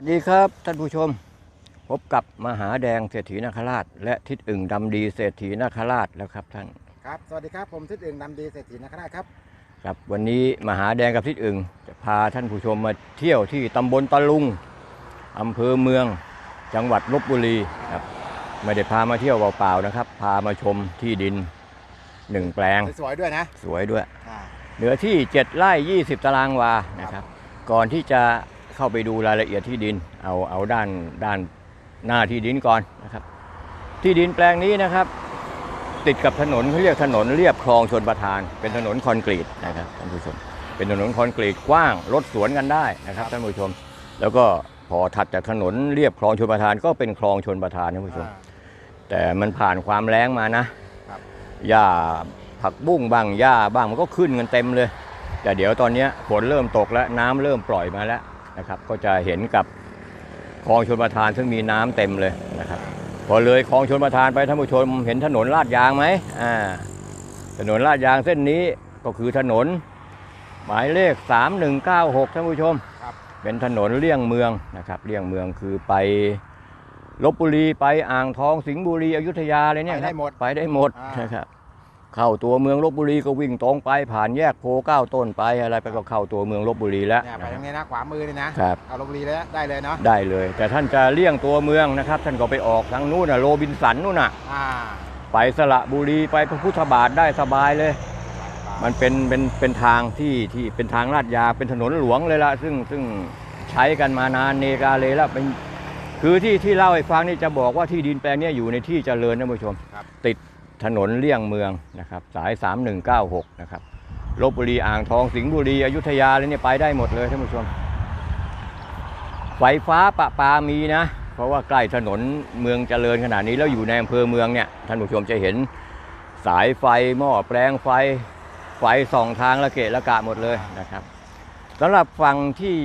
สวัสดีครับท่านผู้ชมพบกับมหาแดงเศรษฐีนาคราช และทิศอึ่งดำดีเศรษฐีนาคราชแล้วครับท่านครับสวัสดีครับผมทิศอึ่งนำดีเศรษฐีนคราชครับครับวันนี้มหาแดงกับทิศอึ่งจะพาท่านผู้ชมมาเที่ยวที่ตำบลตะลุงอำเภอเมืองจังหวัดลบบุรีครับไม่ได้พามาเที่ยวเปล่าๆนะครับ พามาชมที่ดินหนึ่งแปลงสวยๆด้วยนะสวยด้วยอ่าเนื้อที่7ไร่20 ตารางวานะครับ ก่อนที่จะ เข้าไปดูรายละเอียดที่ดิน เอาเอาด้านด้านหน้าที่ดินก่อนนะครับ ที่ดินแปลงนี้นะครับ ติดกับถนนเขาเรียกถนนเรียบคลองชนประทาน เป็นถนนคอนกรีตนะครับท่านผู้ชม เป็นถนนคอนกรีตกว้างรถสวนกันได้นะครับท่านผู้ชม แล้วก็พอถัดจากถนนเรียบคลองชนประทาน ก็เป็นคลองชนประทานท่านผู้ชมอ่าแต่มันผ่านความแรงมานะครับหญ้าผักบุ้งบ้างหญ้าบ้างมันก็ขึ้นกันเต็มเลย แต่เดี๋ยวตอนเนี้ยฝนเริ่มตกแล้วน้ำเริ่มปล่อยมาแล้ว นะครับก็จะเห็นกับคลองชนประทานซึ่งมีน้ำเต็มเลยนะครับพอเลยคลองชนประทานไปท่านผู้ชมเห็นถนนลาดยางไหมอ่าถนนลาดยางเส้นนี้ก็คือถนน หมายเลข 3196ท่านผู้ชมครับเป็นถนนเลี่ยงเมืองนะครับเลี่ยงเมืองคือไปลบบุรีไปอ่างทองสิงห์บุรีอยุธยาอะไรเนี่ยไปคได้รับหมดไปได้หมดอ่านนะครับ เข้าตัวเมืองลบบุรีก็วิ่งตรงไปผ่านแยกโพเก้าต้นไปอะไรไปก็เข้าตัวเมืองลบบุรีแล้วเนี่ยไปนะคตรัรบงนี้นะขวามือเลยนะครับเอาลงรีเลยนะได้เลยเนาะได้เลย แต่ท่านจะเลี่ยงตัวเมืองนะครับ ท่านก็ไปออกทางนู้นน่ะโรบินสันนู่นน่ะอ่าไปสระบุรีไปพระพุทธบาทได้สบายเลย มันเป็นเป็นเป็นทางที่ที่เป็นทางลาดยางเป็นถนนหลวงเลยละซึ่งซึ่งใช้กันมานานเนกาเลยแล้วเป็นคือที่ที่เล่าให้ฟังนี่จะบอกว่าที่ดินแปลงเนี้อยู่ในที่เจริญนะผู้ชมครับติด ถนนเลี่ยงเมืองนะครับสาย 3196 นะครับลบบุรีอ่างทองสิงห์บุรีอยุธยาเลยเนี่ยไปได้หมดเลยท่านผู้ชม ไฟฟ้าประปามีนะ เพราะว่าใกล้ถนนเมืองเจริญขนาดนี้แล้วอยู่ในอำเภอเมืองเนี่ยท่านผู้ชมจะเห็นสายไฟหม้อแปลงไฟไฟส่องทางละเกะละกะหมดเลยนะครับสำหรับฝั่งที่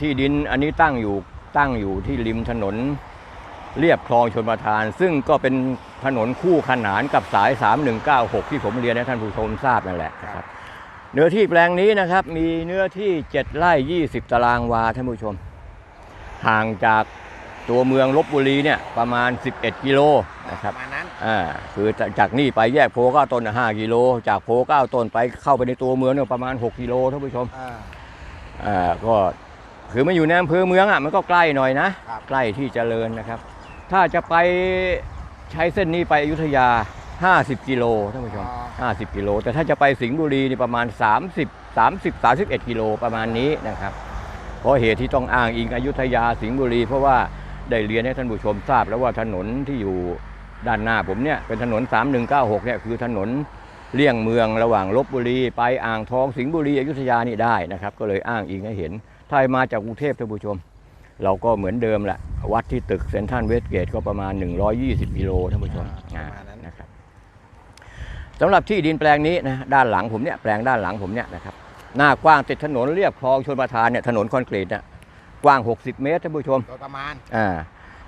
ที่ดินอันนี้ตั้งอยู่ตั้งอยู่ที่ริมถนน เรียบคลองชนประทาน ซึ่งก็เป็นถนนคู่ขนานกับสาย 3196 ที่ผมเรียนให้ท่านผู้ชมทราบนั่นแหละนะครับเนื้อที่แปลงนี้นะครับมีเนื้อที่ 7ไร่20 ตารางวาท่านผู้ชม ห่างจากตัวเมืองลบบุรีเนี่ยประมาณ 11 กิโลนะครับประมาณนั้นอ่าคือจากนี่ไปแยกโพเก้าต้นห้ากิโล จากโพเก้าต้นไปเข้าไปในตัวเมืองเนี่ยประมาณ 6 กิโลท่านผู้ชมอ่าอ่าก็คือมาอยู่ในอำเภอเมืองอะมันก็ใกล้หน่อยนะครับใกล้ที่เจริญนะครับ ถ้าจะไปใช้เส้นนี้ไปอยุธยา 50 กิโลท่านผู้ชม 50 กิโล แต่ถ้าจะไปสิงห์บุรีนี่ประมาณ 30 30 31 กิโลประมาณนี้นะครับ เพราะเหตุที่ต้องอ้างอิงอยุธยาสิงห์บุรี เพราะว่าได้เรียนให้ท่านผู้ชมทราบ แล้วว่าถนนที่อยู่ด้านหน้าผมเนี่ยเป็นถนน 3196เนี่ยคือถนนเลี่ยงเมืองระหว่างลบบุรี ไปอ่างทองสิงห์บุรีอยุธยานี่ได้นะครับ ก็เลยอ้างอิงให้เห็นถ้ามาจากกรุงเทพท่านผู้ชม เราก็เหมือนเดิมแหละวัดที่ตึกเซนทรัลเวสเกตก็ประมาณ 120กิโลท่านผู้ชมอ่าอ่าประมาณนั้นนะครับสำหรับที่ดินแปลงนี้นะด้านหลังผมเนี่ยแปลงด้านหลังผมเนี่ยนะครับหน้ากว้างติดถนนเรียบคลองชนประทานเนี่ยถนนคอนกรีตเนี่ยกว้าง 60 เมตรท่านผู้ชมโดยประมาณอ่า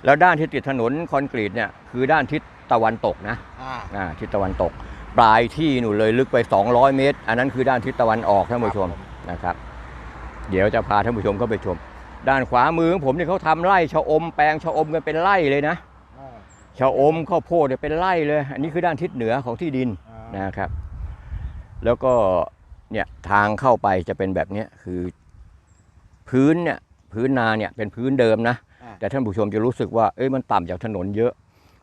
แล้วด้านที่ติดถนนคอนกรีตเนี่ยคือด้านทิศตะวันตกนะอ่าอ่าทิศตะวันตก ปลายที่หนูเลยลึกไป 200 เมตร อันนั้นคือด้านทิศตะวันออกท่านผู้ชมครับผมนะครับ เดี๋ยวจะพาท่านผู้ชมเข้าไปชม ด้านขวามือของผมเนี่ยเขาทำไร่ชะอมแปลงชะอมกันเป็นไร่เลยนะอ่าชะอมข้าวโพดเนี่ยเป็นไร่เลย อันนี้คือด้านทิศเหนือของที่ดินอ่านะครับ แล้วก็เนี่ยทางเข้าไปจะเป็นแบบเนี้ยคือ พื้นเนี่ยพื้นนาเนี่ยเป็นพื้นเดิมนะอ่าแต่ท่านผู้ชมจะรู้สึกว่าเอ้ยมันต่ำจากถนนเยอะ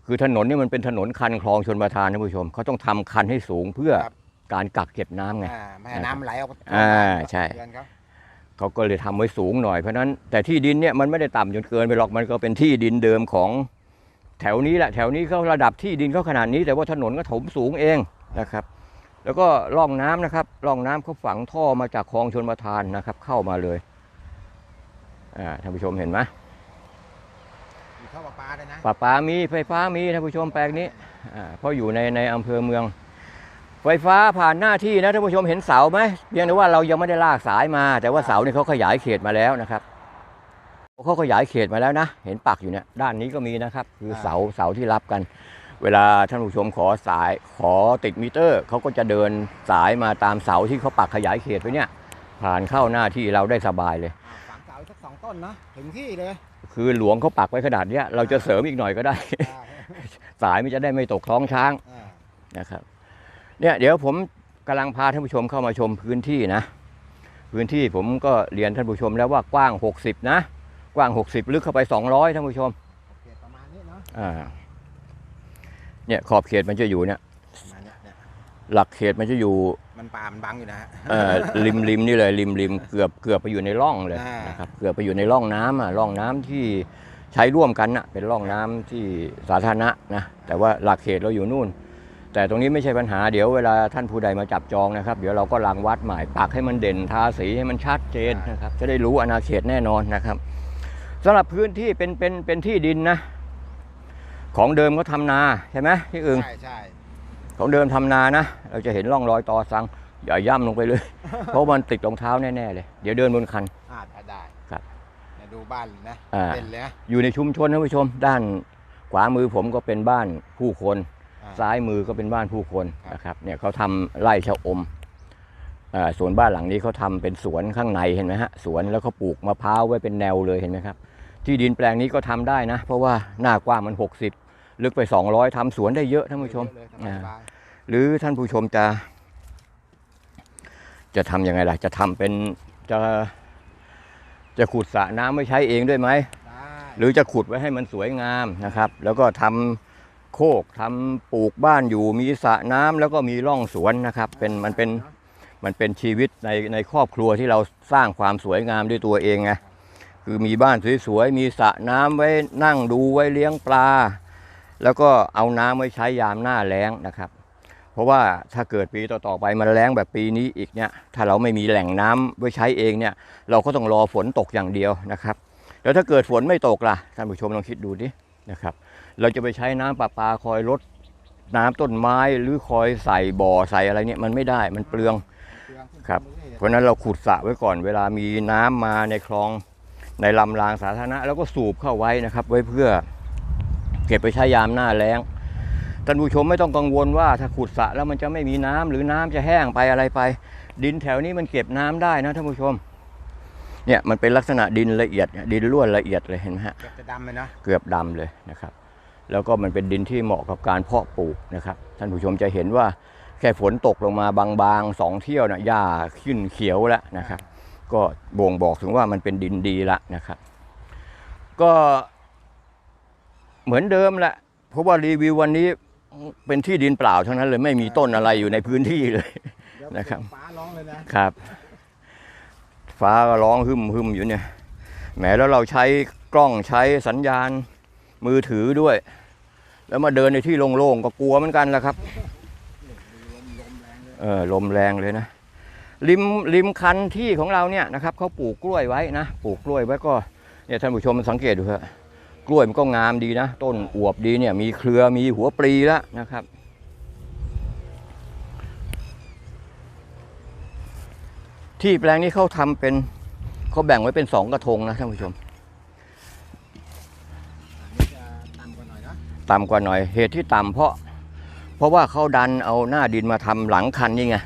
คือถนนเนี่ยมันเป็นถนนคันคลองชนประทานท่านผู้ชมเขาต้องทำคันให้สูงเพื่อการกักเก็บน้ำไงอ่าไม่ให้น้ำไหลออกอ่าใช่ เดือนเขาเขาก็เลยทำไว้สูงหน่อยเพราะฉะนั้นแต่ที่ดินเนี่ยมันไม่ได้ต่ำจนเกินไปหรอกมันก็เป็นที่ดินเดิมของแถวนี้แหละแถวนี้เขาระดับที่ดินเขาขนาดนี้ แต่ว่าถนนก็ถมสูงเองนะครับ แล้วก็ร่องน้ำนะครับร่องน้ำเขาฝังท่อมาจากคลองชนประทานนะครับ เข้ามาเลยอ่าท่านผู้ชมเห็นไหมมีท่อประปาด้วยนะปลาปลามีไฟฟ้ามีท่านผู้ชมแปลงนี้อ่าเพราะอยู่ในในอำเภอเมือง ไฟฟ้าผ่านหน้าที่นะท่านผู้ชมเห็นเสาไหมเพียงแต่ว่าเรายังไม่ได้ลากสายมา แต่ว่าเสานี่เขาขยายเขตมาแล้วนะครับเขาขยายเขตมาแล้วนะ เห็นปักอยู่เนี่ยด้านนี้ก็มีนะครับ คือเสาเสาที่รับกัน เวลาท่านผู้ชมขอสายขอติดมิเตอร์เขาก็จะเดินสายมาตามเสาที่เขาปักขยายเขตไว้เนี่ยผ่านเข้าหน้าที่เราได้สบายเลยอ่าฝังเสาอีกสักสองต้นต้นนะถึงที่เลย คือหลวงเขาปักไว้ขนาดเนี้ยเราจะเสริมอีกหน่อยก็ได้อ่าสายมันจะได้ไม่ตกท้องช้างอ่านะครับ เนี่ยเดี๋ยวผมกำลังพาท่านผู้ชมเข้ามาชมพื้นที่นะ พื้นที่ผมก็เรียนท่านผู้ชมแล้วว่ากว้าง 60 นะ กว้าง 60 ลึกเข้าไป 200ท่านผู้ชมเขตประมาณนี้เนาะอ่าเนี่ยขอบเขตมันจะอยู่เนี่ยประมาณเนี้ยเนี่ยหลักเขตมันจะอยู่มันป่ามันบังอยู่นะฮะเอ่อริมริมนี่เลยริมริมเกือบเกือบไปอยู่ในร่องเลยอ่านนะครับเกือบไปอยู่ในร่องน้ำอะร่องน้ำที่ใช้ร่วมกันน่ะเป็นร่องน้ำที่สาธารณะนะแต่ว่าหลักเขตเราอยู่นู่น แต่ตรงนี้ไม่ใช่ปัญหาเดี๋ยวเวลาท่านผู้ใดมาจับจองนะครับ เดี๋ยวเราก็รังวัดหมายปักให้มันเด่นทาสีให้มันชัดเจนนะครับ จะได้รู้อาณาเขตแน่นอนนะครับสำหรับพื้นที่เป็นเป็นเป็นที่ดินนะ ของเดิมเขาทำนาใช่ไหมพี่อึงใช่ใช่ของเดิมทำนานะ เราจะเห็นร่องรอยตอสังอย่าย่ำลงไปเลย เพราะมันติดรองเท้าแน่ๆเลย เดี๋ยวเดินบนคันอ่าได้ได้ครับเนี่ยดูบ้านนะอ่าเป็นเลยนะอยู่ในชุมชนนะผู้ชม ด้านขวามือผมก็เป็นบ้านผู้คนอ่า ซ้ายมือก็เป็นบ้านผู้คนครับนะครับเนี่ยเขาทำไร่ชะอมอ่าส่วนบ้านหลังนี้เขาทำเป็นสวนข้างในเห็นไหมฮะสวนแล้วเขาปลูกมะพร้าวไว้เป็นแนวเลยเห็นไหมครับ ที่ดินแปลงนี้ก็ทำได้นะ เพราะว่าหน้ากว้างมัน 60 ลึกไป 200ทำสวนได้เยอะท่านผู้ชมเยอะเลยอ่าสบายหรือท่านผู้ชมจะ จะทำยังไงล่ะ จะทำเป็นจะจะขุดสระน้ำไว้ใช้เองด้วยไหมๆได้หรือจะขุดไว้ให้มันสวยงามนะครับ แล้วก็ทำ โคกทำปลูกบ้านอยู่มีสระน้ำแล้วก็มีร่องสวนนะครับเป็นมันเป็นมันเป็นชีวิตในในครอบครัวที่เราสร้างความสวยงามด้วยตัวเองไงคือมีบ้านสวยๆมีสระน้ำไว้นั่งดูไว้เลี้ยงปลา แล้วก็เอาน้ำไว้ใช้ยามหน้าแล้งนะครับ เพราะว่าถ้าเกิดปีต่อๆไปมันแล้งแบบปีนี้อีกเนี่ยถ้าเราไม่มีแหล่งน้ำไว้ใช้เองเนี่ยเราก็ต้องรอฝนตกอย่างเดียวนะครับ แล้วถ้าเกิดฝนไม่ตกล่ะท่านผู้ชมลองคิดดูดินะครับ เราจะไปใช้น้ำประปาคอยลดน้ำต้นไม้หรือคอยใส่บ่อใส่อะไรเนี่ยมันไม่ได้มันเปลืองเปลืองขึ้นครับตงนี้เพราะฉะนั้นเราขุดสระไว้ก่อน เวลามีน้ำมาในคลองในลำรางสาธารณะแล้วก็สูบเข้าไว้นะครับ ไว้เพื่อเก็บไปใช้ยามหน้าแล้งท่านผู้ชมไม่ต้องกังวลว่าถ้าขุดสระแล้วมันจะไม่มีน้ำหรือน้ำจะแห้งไปอะไรไป ดินแถวนี้มันเก็บน้ำได้นะท่านผู้ชม เนี่ยมันเป็นลักษณะดินละเอียดดินร่วนละเอียดเลยเห็นไหมฮะเกือบจะดำเลยนะเกือบดำเลยนะครับ แล้วก็มันเป็นดินที่เหมาะกับการเพาะปลูกนะครับ ท่านผู้ชมจะเห็นว่าแค่ฝนตกลงมาบางๆสองเที่ยวนะหญ้าขึ้นเขียวแล้วนะครับ ก็บ่งบอกถึงว่ามันเป็นดินดีละนะครับ ก็เหมือนเดิมแหละเพราะว่ารีวิววันนี้เป็นที่ดินเปล่าทั้งนั้นเลยไม่มีต้นอะไรอยู่ในพื้นที่เลยเดี๋ยวนะครับฟ้าร้องเลยนะครับ ฟ้าก็ร้องหึมหึมอยู่เนี่ยแหมแล้วเราใช้กล้องใช้สัญญาณ มือถือด้วย แล้วมาเดินในที่โล่งๆก็กลัวเหมือนกันแหละครับเออลมแรงเลยนะริมริมคันที่ของเราเนี่ยนะครับเขาปลูกกล้วยไว้นะปลูกกล้วยไว้ก็เนี่ยท่านผู้ชมสังเกตดูเถอะกล้วยมันก็งามดีนะ ต้นอวบดีเนี่ย มีเครือมีหัวปลีแล้วนะครับ ที่แปลงนี้เขาทำเป็นเขาแบ่งไว้เป็นสองกระทงนะท่านผู้ชม ต่ำกว่าหน่อยเหตุที่ต่ำเพราะ เพราะว่าเขาดันเอาหน้าดินมาทำหลังคันนี่ไงอ่า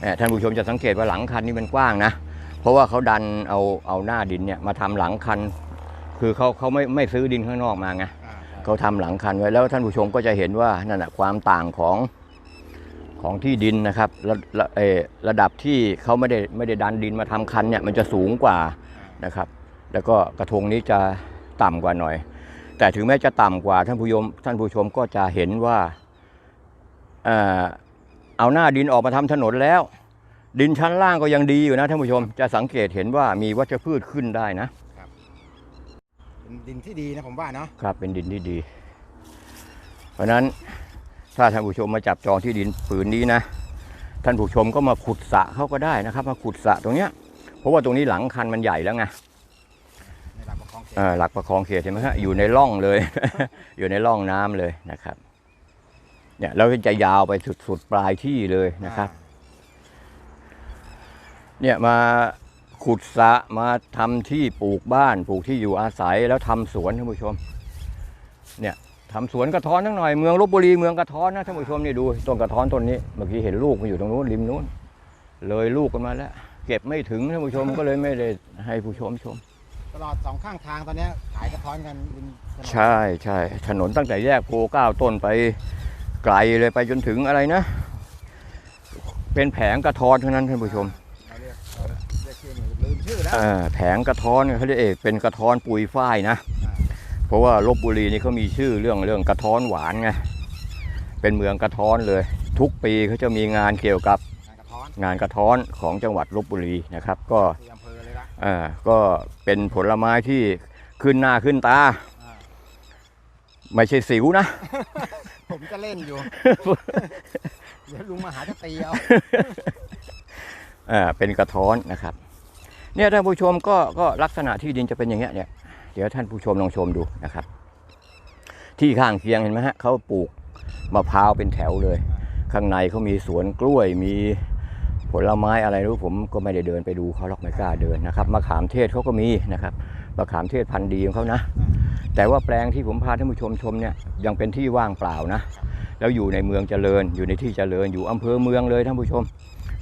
เอ่อท่านผู้ชมจะสังเกตว่าหลังคันนี่มันกว้างนะ เพราะว่าเขาดันเอาเอาหน้าดินเนี่ยมาทำหลังคัน คือเขาเขาไม่ไม่ซื้อดินข้างนอกมาไงอ่าเขาทำหลังคันไว้แล้วท่านผู้ชมก็จะเห็นว่านั่นแหะความต่างของของที่ดินนะครับระระเอ่อระดับที่เขาไม่ได้ไม่ได้ดันดินมาทำคันเนี่ยมันจะสูงกว่านะครับ แล้วก็กระทงนี้จะต่ำกว่าหน่อย แต่ถึงแม้จะต่ำกว่าท่านผู้ชมท่านผู้ชมก็จะเห็นว่าเอ่อเอาหน้าดินออกมาทำถนนแล้ว ดินชั้นล่างก็ยังดีอยู่นะท่านผู้ชมจะสังเกตเห็นว่ามีวัชพืชขึ้นได้นะเป็นดินที่ดีนะผมว่าเนาะครับเป็นดินที่ดี เพราะฉะนั้นถ้าท่านผู้ชมมาจับจองที่ดินผืนนี้นะ ท่านผู้ชมก็มาขุดสระเขาก็ได้นะครับ มาขุดสระตรงเนี้ยเพราะว่าตรงนี้หลังคันมันใหญ่แล้วไงใน หลักประคองเขตเหลักประคองเขตเห็นไหมฮะอยู่ในร่องเลย อยู่ในร่องน้ำเลยนะครับเนี่ยแล้วจะยาวไปสุดสุดปลายที่เลยนะครับ เนี่ยมาขุดสะมาทำที่ปลูกบ้านปลูกที่อยู่อาศัยแล้วทำสวนท่านผู้ชม เนี่ยทำสวนกระท้อนทั้งหน่อยเมืองลบบุรีเมืองกระท้อนนะท่านผู้ชมนี่ดูต้นกระท้อนต้นนี้เมื่อกี้เห็นลูกมันอยู่ตรงนู้นริมนู้น เลยลูกกันมาแล้ว เก็บไม่ถึงท่านผู้ชมก็เลยไม่ได้ให้ผู้ชมชม ตตลอดสองข้างทางตอนเนี้ยขายกระท้อนกันริมถนนใช่ใช่ถนนตั้งแต่แยกโพเก้าต้นไปไกลเลยไปจนถึงอะไรนะ เป็นแผงกระท้อนเท่านั้นท่านผู้ชมเราเรียกเราเรียกชื่อหนูลืมชื่อแล้วเอ่อแผงกระท้อนเนี่ยเขาเรียกเอกเป็นกระท้อนปุยฝ้ายนะ เพราะว่าลบบุรีนี่เขามีชื่อเรื่องเรื่องกระท้อนหวานไงเป็นเมืองกระท้อนเลย ทุกปีเขาจะมีงานเกี่ยวกับงานกระท้อนงานกระท้อนของจังหวัดลบบุรีนะครับ ก็ ที่อำเภ อเลยละเอ่อก็เป็นผลไม้ที่ขึ้นหน้าขึ้นตาอ่าไม่ใช่สิวนะ ผมจะเล่นอยู่ เดี๋ยวลุงมาหาจะตีเอาอ่าเป็นกระท้อนนะครับ เนี่ยท่านผู้ชมก็ก็ลักษณะที่ดินจะเป็นอย่างเงี้ยเนี่ยเดี๋ยวท่านผู้ชมลองชมดูนะครับ ที่ข้างเคียงเห็นไหมฮะเขาปลูกมะพร้าวเป็นแถวเลย ข้างในเขามีสวนกล้วยมีผ ลไม้อะไรรู้ผมก็ไม่ได้เดินไปดูเขาหรอกไม่กล้าเดินนะครับมะขามเทศเขาก็มีนะครับมะขามเทศพันธุ์ดีของเขานะ แต่ว่าแปลงที่ผมพาท่านผู้ชมชมเนี่ยยังเป็นที่ว่างเปล่านะ แล้วอยู่ในเมืองเจริญ อยู่ในที่เจริญอยู่อำเภอเมืองเลยท่านผู้ชม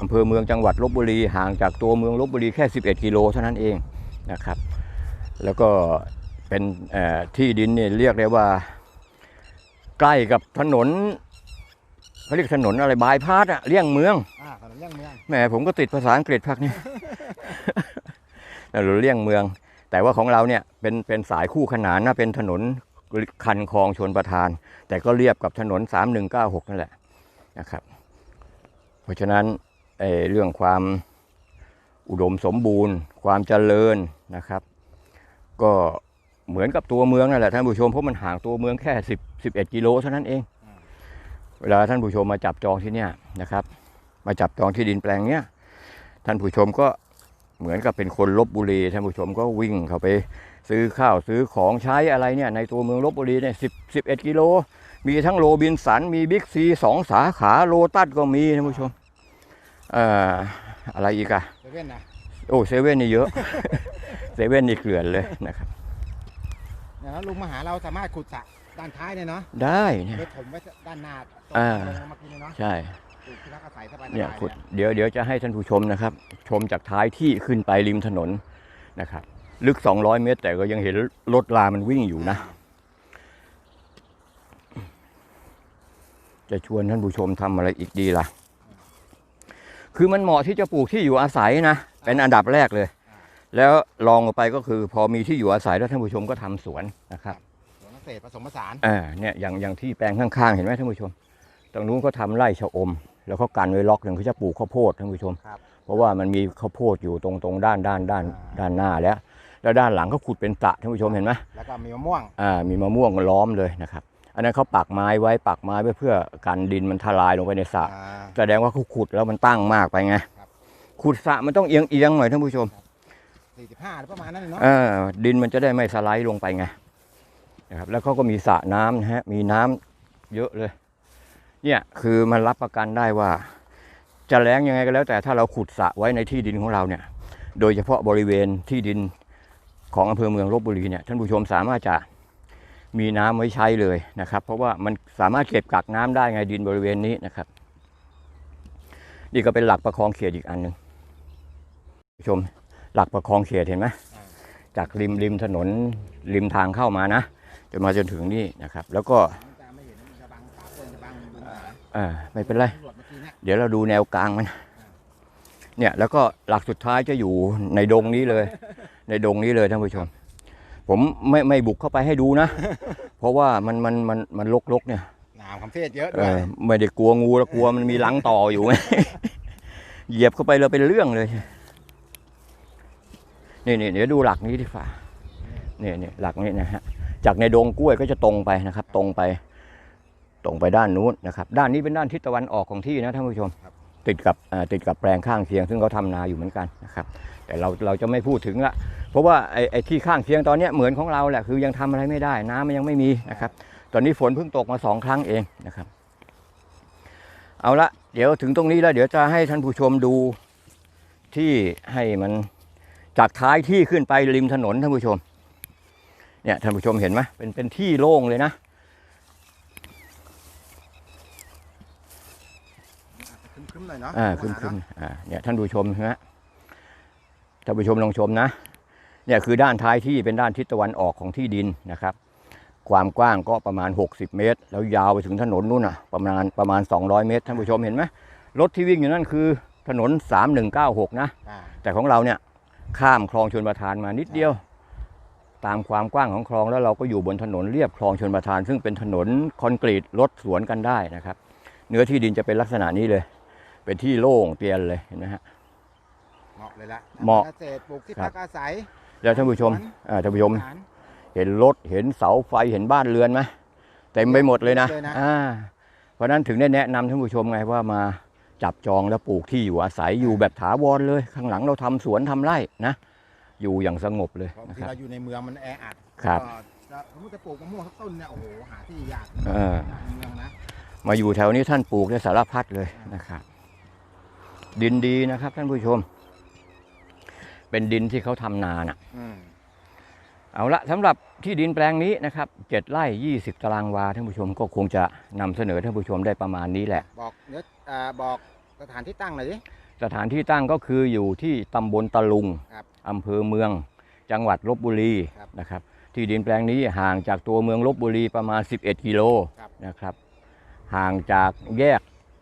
อำเภอเมืองจังหวัดลบบุรีห่างจากตัวเมืองลบบุรีแค่ 11 กิโลเท่านั้นเองนะครับ แล้วก็เป็นที่ดินเนี่ยเรียกได้ว่า ใกล้กับถนน เขาเรียกถนนอะไรบายพาสอะเลี่ยงเมืองอ่าถนนเลี่ยงเมืองแหมผมก็ติดภาษาอังกฤษพักนี้ถนนเลี่ยงเมือง แต่ว่าของเราเนี่ยเป็นเป็นสายคู่ขนานนะเป็นถนนคันคลองชนประทาน แต่ก็เรียบกับถนน 3196 นั่นแหละนะครับ เพราะฉะนั้นเอ่อเรื่องความอุดมสมบูรณ์ ความเจริญนะครับ ก็เหมือนกับตัวเมืองนั่นแหละท่านผู้ชมเพราะมันห่างตัวเมืองแค่ 10 11 กิโลเท่านั้นเอง เวลาท่านผู้ชมมาจับจองที่เนี่ยนะครับ มาจับจองที่ดินแปลงเนี้ยท่านผู้ชมก็เหมือนกับเป็นคนลบบุรีท่านผู้ชมก็วิ่งเข้าไป ซื้อข้าวซื้อของใช้อะไรเนี่ยในตัวเมืองลบบุรีเนี่ยสิบสิบเอ็ดกิโล มีทั้งโรบินสันมีบิ๊กซีสองสาขาโลตัสก็มีท่านผู้ชมเอ่ออะไรอีกอะเซเว่นนะโอ้เซเว่นนี่เยอะเซเว่นนี่เกลื่อนเลยนะครับเนี่ยแล้วลุงมาหาเราสามารถขุดสระ ด้านท้ายเนี่ยเนาะได้เนี่ยโดยถมไว้ด้านหน้าตรงอ่า ลงมากินเลยเนาะใช่ปลูกที่พักอาศัยสบายๆเนี่ยเลขุดเดี๋ยวเดี๋ยวจะให้ท่านผู้ชมนะครับ ชมจากท้ายที่ขึ้นไปริมถนนนะครับ ลึก 200 เมตร แต่ก็ยังเห็นรถลามันวิ่งอยู่นะ จะชวนท่านผู้ชมทำอะไรอีกดีล่ะ คือมันเหมาะที่จะปลูกที่อยู่อาศัยนะ เป็นอันดับแรกเลย แล้วลองลงไปก็คือ พอมีที่อยู่อาศัยแล้วท่านผู้ชมก็ทำสวนนะครับสวนเก ษตรผสมผสาน อ่าเนี่ยอย่างอย่างที่แปลงข้างๆ เห็นไหมท่านผู้ชม ตรงนู้นเขาทำไร่ชะอม แล้วเขากันไว้ล็อกหนึ่งเขาจะปลูกข้าวโพดท่านผู้ชม ครับ เพราะว่ามันมีข้าวโพดอยู่ตรงตรงด้านด้านด้านอ่าด้านหน้าแล้ว แล้วด้านหลังเขาขุดเป็นสระท่านผู้ชมเห็นไหม แล้วก็มีมะม่วง อ่ามีมะม่วงล้อมเลยนะครับ อันนั้นเขาปักไม้ไว้ปักไม้ไว้เพื่อกันดินมันทลายลงไปในสระอ่า แสดงว่าเขาขุดแล้วมันตั้งมากไปไงครับ ขุดสระมันต้องเอียงเอียงๆหน่อยท่านผู้ชม45หรือประมาณนั้นเนาะ เออดินมันจะได้ไม่สไลด์ลงไปไง นะครับแล้วเขาก็มีสระน้ำนะฮะมีน้ำเยอะเลย เนี่ยคือมันรับประกันได้ว่า จะแล้งยังไงก็แล้ว แต่ถ้าเราขุดสระไว้ในที่ดินของเราเนี่ย โดยเฉพาะบริเวณที่ดินของอำเภอเมืองลบบุรีเนี่ยท่านผู้ชมสามารถจะมีน้ำไว้ใช้เลยนะครับ เพราะว่ามันสามารถเก็บกักน้ำได้ไงดินบริเวณนี้นะครับ นี่ก็เป็นหลักประคองเขตอีกอันหนึ่งผู้ชมหลักประคองเขตเห็นไหมจากริมริมถนนริมทางเข้ามานะ จนมาจนถึงนี่นะครับ แล้วก็มันจะไม่เห็นมันจะบังปากคนจะบังดูหนาเอ่อไม่เป็นไรตำรวจเมื่อกี้เนี่ยเดี๋ยวเราดูแนวกลางมันเนี่ยแล้วก็หลักสุดท้ายจะอยู่ในดงนี้เลย ในดงนี้เลยท่านผู้ชม ผมไม่ไม่บุกเข้าไปให้ดูนะ เพราะว่ามันมันมันมันลกๆเนี่ยหนามคำเทศเยอะเอด้วยอไม่ได้กลัวงูแล้วกลัวมันมีหลังต่ออยู่ไงเหยียบเข้าไปเราเป็นเรื่องเลยนี่นี่เดี๋ยวดูหลักนี้ดีกว่านี่นี่หลักนี้นะฮะ จากในดงกล้วยก็จะตรงไปนะครับ ตรงไป ตรงไปด้านนู้นนะครับ ด้านนี้เป็นด้านทิศตะวันออกของที่นะท่านผู้ชม ติดกับอ่าติดกับแปลงข้างเคียง ซึ่งเขาทำนาอยู่เหมือนกันนะครับ แต่เราเราจะไม่พูดถึงละเพราะว่าไอ้ไอ้ที่ข้างเคียงตอนเนี้ยเหมือนของเราแหละคือยังทำอะไรไม่ได้ น้ำมันยังไม่มีนะครับ ตอนนี้ฝนเพิ่งตกมาสองครั้งเองนะครับ เอาละเดี๋ยวถึงตรงนี้แล้วเดี๋ยวจะให้ท่านผู้ชมดูที่ให้มันจากท้ายที่ขึ้นไปริมถนนท่านผู้ชม เนี่ยท่านผู้ชมเห็นไหมเป็นเป็นที่โล่งเลยนะ คึมๆหน่อยเนาะอ่าขึ้นขึ้นอ่าเนี่ยท่านผู้ชมนะท่านผู้ชมลองชมนะ เนี่ยคือด้านท้ายที่เป็นด้านทิศตะวันออกของที่ดินนะครับ ความกว้างก็ประมาณ 60 เมตร แล้วยาวไปถึงถนนนู่นน่ะ ประมาณประมาณ 200 เมตรท่านผู้ชมเห็นไหมรถที่วิ่งอยู่นั่นคือถนน 3196 นะอ่าแต่ของเราเนี่ยข้ามคลองชนประทานมานิดเดียว ตามความกว้างของคลองแล้วเราก็อยู่บนถนนเรียบคลองชนประทาน ซึ่งเป็นถนนคอนกรีตรถสวนกันได้นะครับ เนื้อที่ดินจะเป็นลักษณะนี้เลย เป็นที่โล่งเตียนเลยเห็นไหมฮะเหมาะเลยละเหมาะทำกษตรปลูกที่ครัพับกอาศัย แล้วท่านผู้ชมสวนอ่าท่านผู้ชมอาหารเห็นรถเห็นเสาไฟเห็นบ้านเรือนไหมเต็มไปหมดเลยนะเลยนะอ่าเพราะฉะนั้นถึงได้แนะนำท่านผู้ชมไงว่ามาจับจองแล้วปลูกที่อยู่อาศัยอยู่แบบถาวรเลย ข้างหลังเราทำสวนทำไร่นะ อยู่อย่างสงบเลยเพราะนะที่ครับ เราอยู่ในเมืองมันแออัดครับ ก็จะสมมติจะปลูกมะม่วงสักต้นเนี่ยโอ้โหหาที่ยากเออ ในเมืองนะมาอยู่แถวนี้ท่านปลูกได้สารพัดเลยนะครับ ดินดีนะครับ ท่านผู้ชม เป็นดินที่เขาทำนาน่ะ อืมเอาละสำหรับที่ดินแปลงนี้นะครับเจ็ดไร่ยี่สิบตารางวาท่านผู้ชมก็คงจะนำเสนอท่านผู้ชมได้ประมาณนี้แหละ บอกเนื้ออ่าบอกสถานที่ตั้งหน่อยดิ สถานที่ตั้งก็คืออยู่ที่ตำบลตะลุงครับอำเภอเมือง จังหวัดลบบุรีครับนะครับ ที่ดินแปลงนี้ห่างจากตัวเมืองลบบุรีประมาณ 11 กิโลครับ นะครับ ห่างจากแยก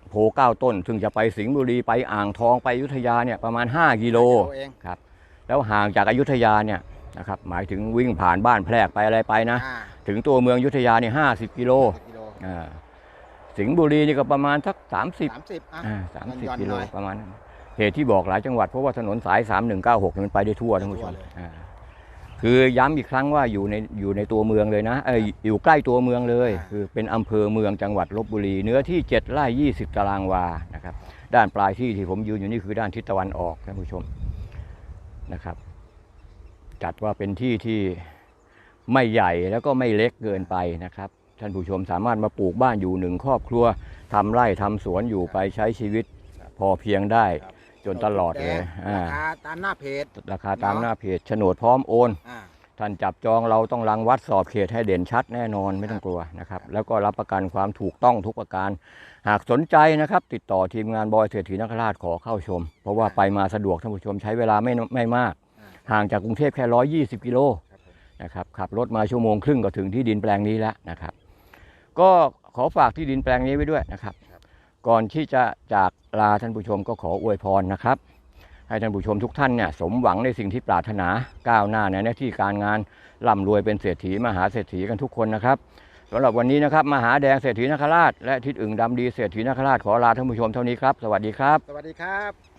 โพเก้าต้น ซึ่งจะไปสิงห์บุรีไปอ่างทองไปอยุธยาเนี่ยประมาณ 5 กิโลเองครับ แล้วห่างจากอยุธยาเนี่ยนะครับ หมายถึงวิ่งผ่านบ้านแพรกไปอะไรไปนะ อ่าถึงตัวเมืองอยุธยาเนี่ยห้าสิบกิโลสิบกิโลอ่า สิงห์บุรีนี่ก็ประมาณสัก30สามสิบอะอ่าสามสิบย่อนๆกิโลหน่อยประมาณนั้นเหตุที่บอกหลายจังหวัดเพราะว่าถนนสาย 3196 มันไปได้ทั่วท่านผู้ชมทั่วเลยอ่าคือย้ำอีกครั้งว่าอยู่ในอยู่ในตัวเมืองเลยนะเอยอยู่ใกล้ตัวเมืองเลย คือเป็นอำเภอเมืองจังหวัดลบบุรี เนื้อที่ 7ไร่20 ตารางวานะครับ ด้านปลายที่ที่ผมยืนอยู่นี่คือด้านทิศตะวันออกท่านผู้ชมนะครับ จัดว่าเป็นที่ที่ไม่ใหญ่แล้วก็ไม่เล็กเกินไปนะครับ ท่านผู้ชมสามารถมาปลูกบ้านอยู่หนึ่งครอบครัวทำไร่ทำสวนอยู่ไปใช้ชีวิตพอเพียงได้ครับจนตลอดเลยอ่าราคาตามหน้าเพจ ราคาตามหน้าเพจโฉนดพร้อมโอน อ่า ท่านจับจองเราต้องรังวัดสอบเขตให้เด่นชัดแน่นอนไม่ต้องกลัวนะครับ แล้วก็รับประกันความถูกต้องทุกประการ หากสนใจนะครับ ติดต่อทีมงานบอยเศรษฐีนคราชขอเข้าชม เพราะว่าไปมาสะดวกท่านผู้ชมใช้เวลาไม่ไม่มากอ่าห่างจากกรุงเทพแค่ 120 กิโลครับผมนะครับขับรถมาชั่วโมงครึ่งก็ถึงที่ดินแปลงนี้แล้วนะครับ ก็ขอฝากที่ดินแปลงนี้ไว้ด้วยนะครับ ก่อนที่จะจากลาท่านผู้ชมก็ขออวยพรนะครับ ให้ท่านผู้ชมทุกท่านเนี่ยสมหวังในสิ่งที่ปรารถนาก้าวหน้าในหน้าที่การงานร่ำรวยเป็นเศรษฐีมหาเศรษฐีกันทุกคนนะครับสำหรับวันนี้นะครับมหาแดงเศรษฐีนคราชและทิศอึ่งดำดีเศรษฐีนคราชขอลาท่านผู้ชมเท่านี้ครับ สวัสดีครับ สวัสดีครับ